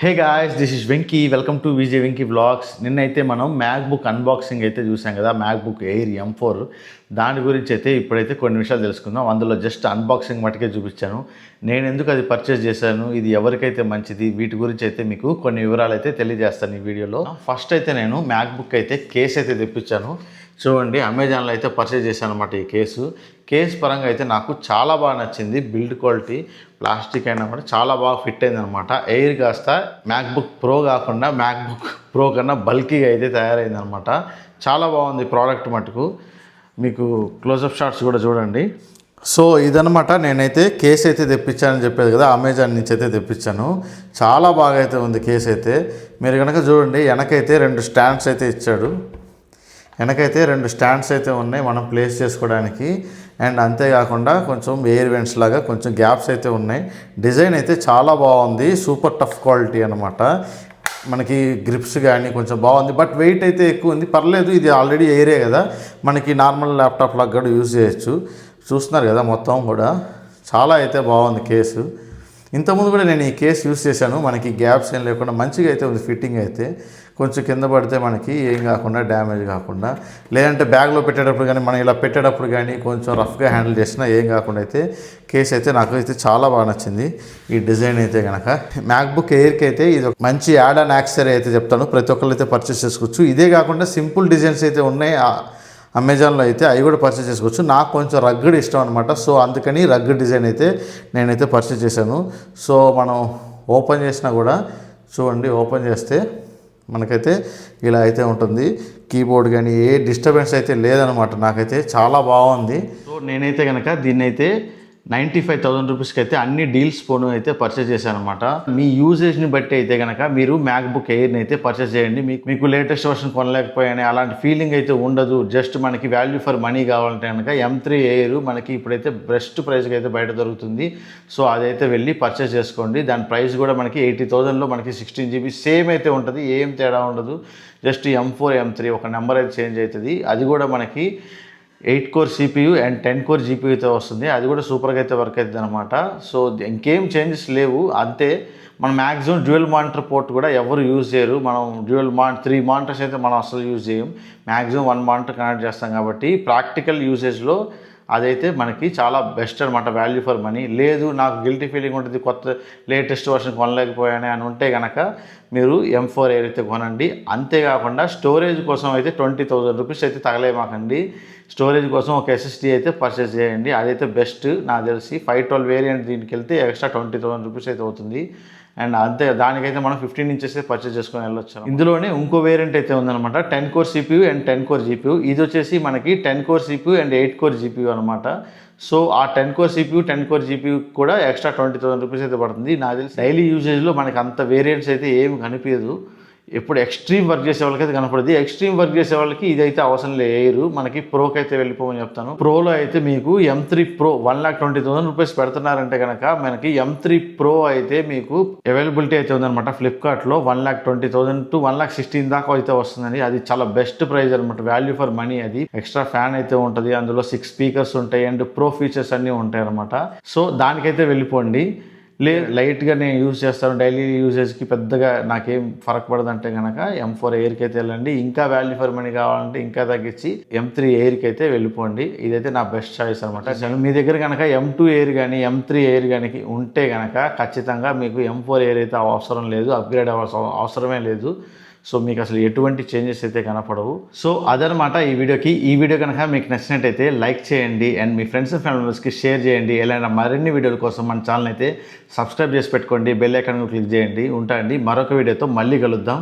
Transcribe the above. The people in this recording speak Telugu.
Hey guys this is Venky. Welcome to Vijay Venky vlogs నిన్నైతే మనం మ్యాక్బుక్ అన్బాక్సింగ్ అయితే చూసాం కదా మ్యాక్బుక్ ఎయిర్ ఎం ఫోర్ దాని గురించి అయితే ఇప్పుడైతే కొన్ని విషయాలు తెలుసుకుందాం. అందులో జస్ట్ అన్బాక్సింగ్ మటుకే చూపించాను. నేను ఎందుకు అది పర్చేస్ చేశాను? ఇది ఎవరికైతే మంచిది? వీటి గురించి అయితే మీకు కొన్ని వివరాలు అయితే తెలియజేస్తాను ఈ వీడియోలో. ఫస్ట్ అయితే నేను మ్యాక్బుక్ అయితే కేస్ అయితే తెప్పించాను. చూడండి అమెజాన్లో అయితే పర్చేజ్ చేశాను అనమాట ఈ కేసు. కేస్ పరంగా అయితే నాకు చాలా బాగా నచ్చింది బిల్డ్ క్వాలిటీ ప్లాస్టిక్ అయినా కూడా చాలా బాగా ఫిట్ అయింది అనమాట ఎయిర్ కాస్త మ్యాక్బుక్ ప్రో కాకుండా మ్యాక్బుక్ ప్రో కన్నా బల్కీగా అయితే తయారైంది అనమాట చాలా బాగుంది ప్రోడక్ట్ మటుకు. మీకు క్లోజప్ షాట్స్ కూడా చూడండి. సో ఇదనమాట నేనైతే కేస్ అయితే తెప్పించానని చెప్పేది కదా అమెజాన్ నుంచి అయితే తెప్పించాను. చాలా బాగా అయితే ఉంది కేస్ అయితే. మీరు కనుక చూడండి వెనకైతే రెండు స్టాండ్స్ అయితే ఇచ్చాడు. వెనకైతే రెండు స్టాండ్స్ అయితే ఉన్నాయి మనం ప్లేస్ చేసుకోవడానికి. అండ్ అంతేకాకుండా కొంచెం ఎయిర్ వెంట్స్ లాగా కొంచెం గ్యాప్స్ అయితే ఉన్నాయి. డిజైన్ అయితే చాలా బాగుంది సూపర్ టఫ్ క్వాలిటీ అనమాట మనకి గ్రిప్స్ కానీ కొంచెం బాగుంది బట్ వెయిట్ అయితే ఎక్కువ ఉంది. పర్లేదు ఇది ఆల్రెడీ ఎయిరే కదా. మనకి నార్మల్ ల్యాప్టాప్ లాగా కూడా యూజ్ చేయొచ్చు. చూస్తున్నారు కదా మొత్తం కూడా. చాలా అయితే బాగుంది కేసు. ఇంతకుముందు కూడా నేను ఈ కేసు యూస్ చేశాను. మనకి గ్యాప్స్ ఏం లేకుండా మంచిగా అయితే ఉంది ఫిట్టింగ్ అయితే. కొంచెం కింద పడితే మనకి ఏం కాకుండా డ్యామేజ్ కాకుండా. లేదంటే బ్యాగ్లో పెట్టేటప్పుడు కానీ మనం ఇలా పెట్టేటప్పుడు కానీ కొంచెం రఫ్గా హ్యాండిల్ చేసినా ఏం కాకుండా అయితే కేసు అయితే నాకు అయితే చాలా బాగా నచ్చింది. ఈ డిజైన్ అయితే కనుక మ్యాక్బుక్ ఎయిర్కి అయితే ఇది ఒక మంచి యాడ్ అండ్ యాక్సరీ అయితే చెప్తాను. ప్రతి ఒక్కరు అయితే పర్చేస్ చేసుకోవచ్చు. ఇదే కాకుండా సింపుల్ డిజైన్స్ అయితే ఉన్నాయి. అమెజాన్లో అయితే అవి కూడా పర్చేస్ చేసుకోవచ్చు. నాకు కొంచెం రగ్గడ్ ఇష్టం అనమాట సో అందుకని రగ్గడ్ డిజైన్ అయితే నేనైతే పర్చేస్ చేశాను. సో మనం ఓపెన్ చేసినా కూడా చూడండి ఓపెన్ చేస్తే మనకైతే ఇలా అయితే ఉంటుంది. కీబోర్డ్ కానీ ఏ డిస్టర్బెన్స్ అయితే లేదనమాట నాకైతే చాలా బాగుంది. సో నేనైతే కనుక దీన్నైతే నైంటీ ఫైవ్ థౌసండ్ రూపీస్కి అయితే అన్ని డీల్స్ ఫోన్ అయితే పర్చేస్ చేశాను అనమాట మీ యూసేజ్ని బట్టి అయితే కనుక మీరు మ్యాక్బుక్ ఎయిర్ని అయితే పర్చేస్ చేయండి. మీకు మీకు లేటెస్ట్ వర్షన్ కొనలేకపోయాని అలాంటి ఫీలింగ్ అయితే ఉండదు. జస్ట్ మనకి వాల్యూ ఫర్ మనీ కావాలంటే కనుక ఎం త్రీ ఎయిర్ మనకి ఇప్పుడైతే బెస్ట్ ప్రైస్కి అయితే బయట దొరుకుతుంది. సో అదైతే వెళ్ళి పర్చేస్ చేసుకోండి. దాని ప్రైస్ కూడా మనకి ఎయిటీ థౌసండ్లో మనకి సిక్స్టీన్ జీబీ సేమ్ అయితే ఉంటుంది. ఏం తేడా ఉండదు. Just M four M three ఒక నెంబర్ అయితే చేంజ్ అవుతుంది. అది కూడా మనకి eight core CPU and ten core జీపీయూతో వస్తుంది. అది కూడా సూపర్గా అయితే వర్క్ అవుతుంది అనమాట సో ఇంకేం చేంజెస్ లేవు. అంతే మనం మ్యాక్సిమం డ్యూయల్ మానిటర్ పోర్ట్ కూడా ఎవరు యూజ్ చేయరు. మనం డ్యూయల్ మాన్ త్రీ మానిటర్స్ అయితే మనం అసలు యూజ్ చేయం. మ్యాక్సిమం వన్ మానిటర్ కనెక్ట్ చేస్తాం కాబట్టి ప్రాక్టికల్ యూసేజ్లో అదైతే మనకి చాలా బెస్ట్ అనమాట వాల్యూ ఫర్ మనీ లేదు నాకు గిల్టీ ఫీలింగ్ ఉంటుంది కొత్త లేటెస్ట్ వర్షన్ కొనలేకపోయాను అని ఉంటే కనుక మీరు ఎం ఫోర్ ఎయిర్ అయితే కొనండి. అంతేకాకుండా స్టోరేజ్ కోసం అయితే ట్వంటీ థౌజండ్ రూపీస్ అయితే తగలేమాకండి స్టోరేజ్ కోసం ఒక ఎస్ఎస్డీ అయితే పర్చేస్ చేయండి. అదైతే బెస్ట్ నాకు తెలిసి ఫైవ్ ట్వెల్వ్ వేరియంట్ దీనికి వెళ్తే ఎక్స్ట్రా ట్వంటీ థౌసండ్ రూపీస్ అయితే అవుతుంది. అండ్ అంతే దానికైతే మనం ఫిఫ్టీన్ ఇంచెస్ పర్చేస్ చేసుకొని వెళ్ళొచ్చు ఇందులోనే ఇంకో వేరియంట్ అయితే ఉందన్నమాట. Ten core CPU and ten core GPU ఇది వచ్చేసి మనకి ten core CPU and eight core GPU అనమాట సో ఆ ten core CPU ten core GPU కూడా ఎక్స్ట్రా ట్వంటీ థౌసండ్ రూపీస్ అయితే పడుతుంది. నాకు తెలిసి డైలీ యూజేజ్లో మనకి అంత వేరియంట్స్ అయితే ఏమి కనిపించదు. ఎప్పుడు ఎక్స్ట్రీమ్ వర్క్ చేసే వాళ్ళకి అయితే కనపడదు. ఎక్స్ట్రీమ్ వర్క్ చేసే వాళ్ళకి ఇదైతే అవసరం లేరు మనకి ప్రోకి అయితే వెళ్ళిపోమని చెప్తాను. ప్రోలో అయితే మీకు M three pro one lakh twenty thousand rupees పెడుతున్నారంటే కనుక మనకి ఎం త్రీ ప్రో అయితే మీకు అవైలబిలిటీ అయితే ఉందన్నమాట. ఫ్లిప్కార్ట్లో one lakh twenty thousand to one lakh sixteen దాకా అయితే వస్తుందండి. అది చాలా బెస్ట్ ప్రైస్ అనమాట వాల్యూ ఫర్ మనీ అది. ఎక్స్ట్రా ఫ్యాన్ అయితే ఉంటుంది. అందులో సిక్స్ స్పీకర్స్ ఉంటాయి. అండ్ ప్రో ఫీచర్స్ అన్నీ ఉంటాయి అనమాట సో దానికైతే వెళ్ళిపోండి. లే లైట్గా నేను యూజ్ చేస్తాను డైలీ యూజెస్కి పెద్దగా నాకేం ఫరక్ పడదంటే కనుక ఎం ఫోర్ ఎయిర్కి అయితే వెళ్ళండి ఇంకా వాల్యూ ఫర్ మనీ కావాలంటే ఇంకా తగ్గించి ఎం త్రీ ఎయిర్కి అయితే వెళ్ళిపోండి. ఇదైతే నా బెస్ట్ చాయిస్ అనమాట మీ దగ్గర కనుక ఎం టూ ఎయిర్ కానీ ఎం త్రీ ఎయిర్ కానీ ఉంటే కనుక ఖచ్చితంగా మీకు ఎం ఫోర్ ఎయిర్ అయితే అవసరం లేదు అప్గ్రేడ్ అవసరం అవసరమే లేదు. సో మీకు అసలు ఎటువంటి చేంజెస్ అయితే కనపడవు. సో అదనమాట ఈ వీడియోకి. ఈ వీడియో కనుక మీకు నచ్చినట్టయితే లైక్ చేయండి అండ్ మీ ఫ్రెండ్స్ అండ్ ఫ్యామిలీ మెంబర్స్కి షేర్ చేయండి. ఎలా మరిన్ని వీడియోల కోసం మన ఛానల్ అయితే సబ్స్క్రైబ్ చేసి పెట్టుకోండి. బెల్ ఐకాన్ క్లిక్ చేయండి. ఉంటా అండి. మరొక వీడియోతో మళ్ళీ కలుద్దాం.